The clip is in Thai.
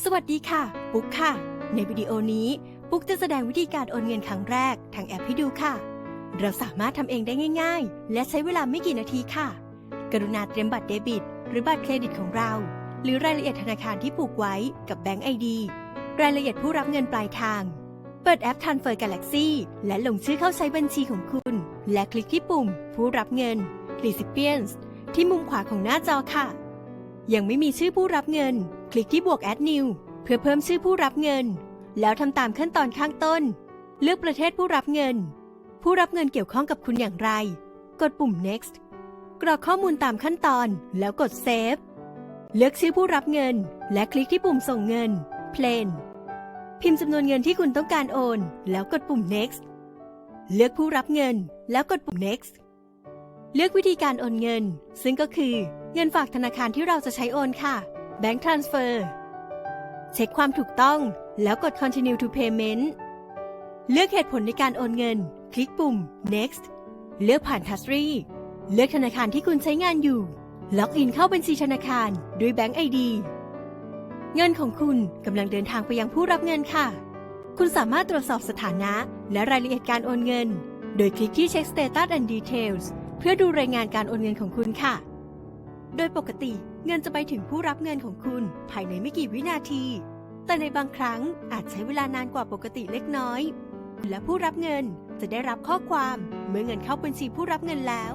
สวัสดีค่ะ ปุ๊กค่ะ ในวิดีโอนี้ ปุ๊กจะแสดงวิธีการโอนเงินครั้งแรกทางแอปให้ดูค่ะ เราสามารถทำเองได้ง่าย ๆ และใช้เวลาไม่กี่นาทีค่ะ กรุณาเตรียมบัตรเดบิต หรือบัตรเครดิตของเรา หรือรายละเอียดธนาคารที่ผูกไว้กับแบงก์ไอดีรายละเอียดผู้รับเงินปลายทาง เปิดแอป Transfer Galaxy และลงชื่อเข้าใช้บัญชีของคุณ และคลิกที่ปุ่ม ผู้รับเงิน Recipients ที่มุมขวาของหน้าจอค่ะ ยังไม่มีชื่อผู้รับเงิน คลิกที่บวก Add New เพื่อเพิ่มชื่อผู้รับเงิน แล้วทำตามขั้นตอนข้างต้น เลือกประเทศผู้รับเงิน ผู้รับเงินเกี่ยวข้องกับคุณอย่างไร กดปุ่ม next กรอกข้อมูลตามขั้นตอนแล้วกด save เลือกชื่อผู้รับเงิน และคลิกที่ปุ่มส่งเงิน plain พิมพ์จำนวนเงินที่คุณต้องการโอน แล้วกดปุ่ม next เลือกผู้รับเงิน แล้วกดปุ่ม next เลือกวิธีการโอนเงิน ซึ่งก็คือเงินฝากธนาคารที่เราจะใช้โอนค่ะ Bank Transfer เช็คความถูกต้อง แล้วกด Continue to Payment เลือกเหตุผลในการโอนเงิน คลิกปุ่ม Next เลือกผ่าน Touch r e เลือกธนาคารที่คุณใช้งานอยู่ ล็อกอินเข้าบัญชีธนาคารด้วย Bank ID เงินของคุณกำลังเดินทางไปยังผู้รับเงินค่ะ คุณสามารถตรวจสอบสถานะ และรายละเอียดการโอนเงิน โดยคลิกที่ Check Status and Details เพื่อดูรายงานการโอนเงินของคุณค่ะ โดยปกติเงินจะไปถึงผู้รับเงินของคุณภายในไม่กี่วินาที แต่ในบางครั้งอาจใช้เวลานานกว่าปกติเล็กน้อย และผู้รับเงินจะได้รับข้อความเมื่อเงินเข้าบัญชีผู้รับเงินแล้ว